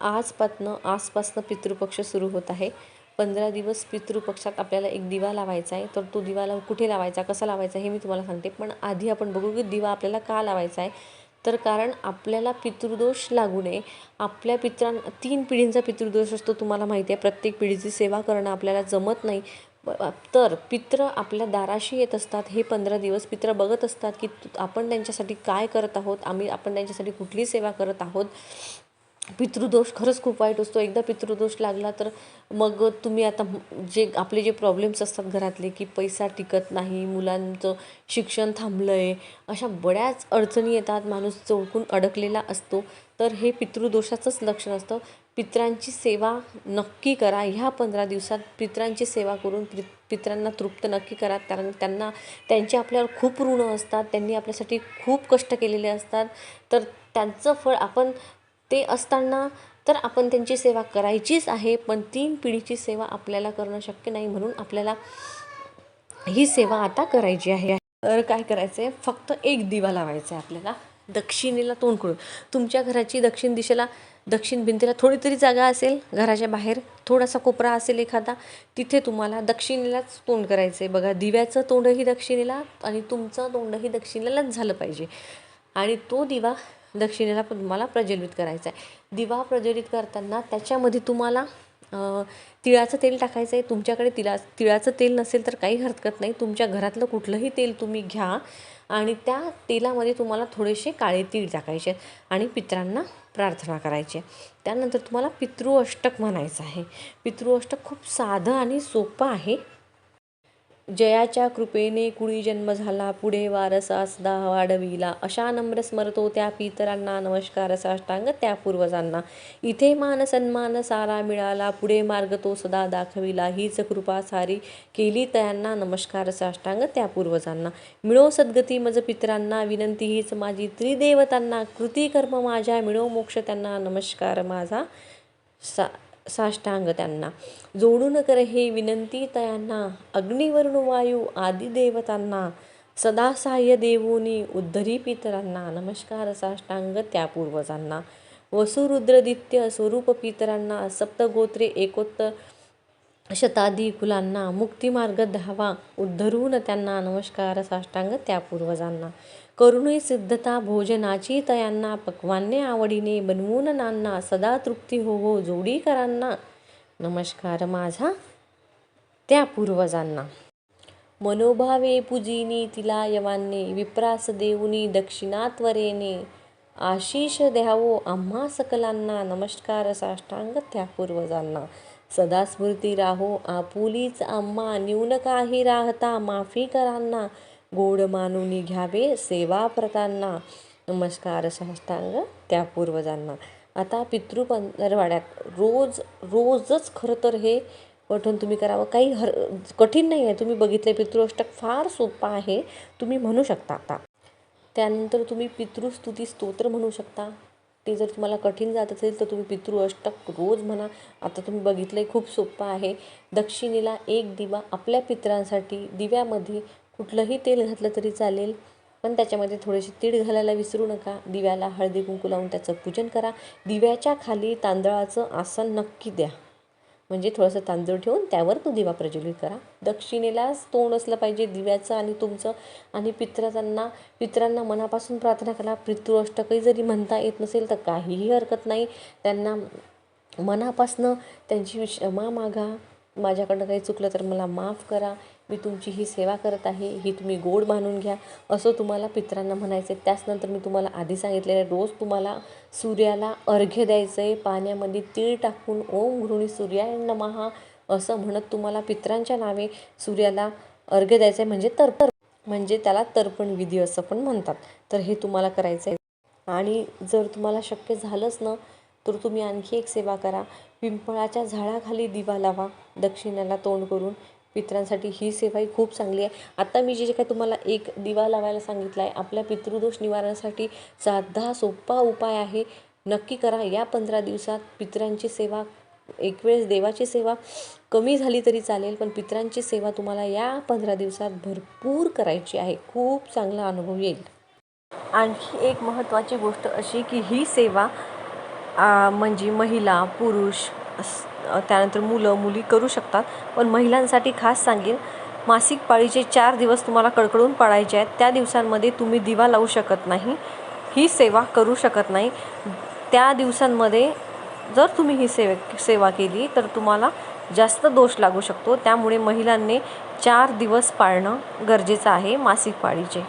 आजपासनं आजपासनं पितृपक्ष सुरू होत आहे. पंधरा दिवस पितृपक्षात आपल्याला एक दिवा लावायचा आहे. तर तो दिवा लाव कुठे लावायचा कसा लावायचा हे मी तुम्हाला सांगते. पण आधी आपण बघू की दिवा आपल्याला का लावायचा आहे. तर कारण आपल्याला पितृदोष लागू नये. आपल्या पित्रां तीन पिढींचा पितृदोष असतो तुम्हाला माहिती आहे. प्रत्येक पिढीची सेवा करणं आपल्याला जमत नाही. तर पित्र आपल्या दाराशी येत असतात. हे पंधरा दिवस पित्र बघत असतात की आपण त्यांच्यासाठी काय करत आहोत? आम्ही आपण त्यांच्यासाठी कुठली सेवा करत आहोत? पितृदोष खरंच खूप वाईट असतो. एकदा पितृदोष लागला तर मग तुम्ही आता जे आपले जे प्रॉब्लेम्स असतात घरातले की पैसा टिकत नाही मुलांचं शिक्षण थांबलं आहे अशा बऱ्याच अडचणी येतात. माणूस चौकून अडकलेला असतो. तर हे पितृदोषाचंच लक्षण असतं. पित्रांची सेवा नक्की करा. ह्या पंधरा दिवसात पित्रांची सेवा करून पि पित्रांना तृप्त नक्की करा. कारण त्यांना त्यांचे आपल्यावर खूप ऋण असतात. त्यांनी आपल्यासाठी खूप कष्ट केलेले असतात. तर त्यांचं फळ आपण ते असताना तर आपण त्यांची सेवा करायचीच आहे पण तीन पिढीची सेवा आपल्याला करणं शक्य नाही म्हणून आपल्याला ही सेवा आता करायची आहे. तर काय करायचं आहे फक्त एक दिवा लावायचा आहे आपल्याला. दक्षिणेला तोंड करून तुमच्या घराची दक्षिण दिशेला दक्षिण भिंतीला थोडी तरी जागा असेल घराच्या बाहेर थोडासा कोपरा असेल एखादा तिथे तुम्हाला दक्षिणेलाच तोंड करायचं आहे बघा दिव्याचं तोंडही दक्षिणेला आणि तुमचं तोंडही दक्षिणेलाच झालं पाहिजे. आणि तो दिवा दक्षिणेला तुम्हाला प्रज्वलित करायचा आहे. दिवा प्रज्वलित करताना त्याच्यामध्ये तुम्हाला तिळाचं तेल टाकायचं आहे. तुमच्याकडे तिळा तिळाचं तेल नसेल तर काही हरकत नाही. तुमच्या घरातलं कुठलंही तेल तुम्ही घ्या आणि त्या तेलामध्ये तुम्हाला थोडेसे काळे तीळ टाकायचे आणि पित्रांना प्रार्थना करायची आहे. त्यानंतर तुम्हाला पितृ अष्टक म्हणायचं आहे. पितृ अष्टक खूप साधं आणि सोपं आहे. जयाच्या कृपेने कुळी जन्म झाला पुढे वारसा सदा वाढविला. अशा नम्र स्मरतो त्या पितरांना नमस्कार साष्टांग त्या पूर्वजांना. इथे मान सन्मान सारा मिळाला पुढे मार्ग तो सदा दाखविला. हीच कृपा सारी केली त्यांना नमस्कार साष्टांग त्या पूर्वजांना. मिळो सद्गती मज पितरांना विनंती हीच माझी. त्रिदेवतांना कृती कर्म माझ्या मिळो मोक्ष त्यांना नमस्कार माझा सा साष्टांग त्यांना. जोडून कर हे विनंती तयांना. अग्निवर्ण वायू आदी देवतांना. सदा सहाय्य देवोनी उद्धरी पितरांना नमस्कार साष्टांग त्या पूर्वजांना. वसुरुद्रदित्य स्वरूप पितरांना सप्तगोत्रे एकोत्तर शताधी कुलांना. मुक्तिमार्ग धावा. उद्धरून त्यांना नमस्कार साष्टांग त्या पूर्वजांना. करुणे सिद्धता भोजनाची तयांना पक्वान्य आवडीने बनवून नांना सदा तृप्ती हो हो जोडीकरांना नमस्कार माझा त्या पूर्वजांना. मनोभावे पूजिनी तिला यवाने विप्रास देऊनी दक्षिणात्वरेने आशिष द्यावो आम्हा सकलांना नमस्कार साष्टांग त्या पूर्वजांना. सदा स्मृती राहो आपुलीच आम्हा न्यून काही राहता माफी करांना गोड मानुनी घ्यावे सेवा प्रतांना नमस्कार साष्टांग त्या पूर्वजांना. आता पितृपंधरवाड्यात रोज रोजच खरं तर हे पठण तुम्ही करावं. काही हर कठीण नाही आहे. तुम्ही बघितलं पितृष्टक फार सोपं आहे. तुम्ही म्हणू शकता आता. त्यानंतर तुम्ही पितृस्तुती स्तोत्र म्हणू शकता. ते जर तुम्हाला कठीण जात असेल तर तुम्ही पितृअष्टक रोज म्हणा. आता तुम्ही बघितलं आहे खूप सोपं आहे. दक्षिणेला एक दिवा आपल्या पित्रांसाठी दिव्यामध्ये कुठलंही तेल घातलं तरी चालेल पण त्याच्यामध्ये थोडेसे तीळ घालायला विसरू नका. दिव्याला हळदी कुंकू लावून त्याचं पूजन करा. दिव्याच्या खाली तांदळाचं आसन नक्की द्या. म्हणजे थोडंसं तांदूळ ठेवून त्यावर तो दिवा प्रज्वलित करा. दक्षिणेलाच तोंड असलं पाहिजे दिव्याचं आणि तुमचं. आणि पित्रांना पित्रांना मनापासून प्रार्थना करा. पितृअष्टकही जरी म्हणता येत नसेल तर काहीही हरकत नाही. त्यांना मनापासनं त्यांची क्षमा मागा. माझ्याकडनं काही चुकलं तर मला माफ करा. मी तुमची ही सेवा करत आहे. ही तुम्ही गोड मानून घ्या. असं तुम्हाला पित्रांना म्हणायचं आहे त्याचनंतर मी तुम्हाला आधी सांगितलेलं आहे. रोज तुम्हाला सूर्याला अर्घ्य द्यायचं आहे पाण्यामध्ये तीळ टाकून ओम घृणी सूर्याय नमहा असं म्हणत तुम्हाला पित्रांच्या नावे सूर्याला अर्घ्य द्यायचं आहे म्हणजे तर्पण म्हणजे त्याला तर्पण विधी असं पण म्हणतात. तर हे तुम्हाला करायचं आहे आणि जर तुम्हाला शक्य झालंच ना तर तुम्ही आणखी एक सेवा करा. पिंपळाच्या झाडाखाली दिवा लावा. दक्षिणेला तोंड करून. पित्रांसाठी ही सेवाही खूप चांगली आहे. आता मी जे जे काही तुम्हाला एक दिवा लावायला सांगितला आहे आपल्या पितृदोष निवारणासाठी साधा सोपा उपाय आहे. नक्की करा. या पंधरा दिवसात पित्रांची सेवा एक वेळेस देवाची सेवा कमी झाली तरी चालेल पण पित्रांची सेवा तुम्हाला या पंधरा दिवसात भरपूर करायची आहे. खूप चांगला अनुभव येईल. आणखी एक महत्त्वाची गोष्ट अशी की ही सेवा म्हणजे महिला पुरुष त्यानंतर मुलं मुली करू शकतात. पण महिलांसाठी खास सांगेन मासिक पाळीचे चार दिवस तुम्हाला कडकडून पाळायचे आहेत. त्या दिवसांमध्ये तुम्ही दिवा लावू शकत नाही ही सेवा करू शकत नाही. त्या दिवसांमध्ये जर तुम्ही ही सेवे सेवा केली तर तुम्हाला जास्त दोष लागू शकतो. त्यामुळे महिलांनी चार दिवस पाळणं गरजेचं आहे मासिक पाळीचे.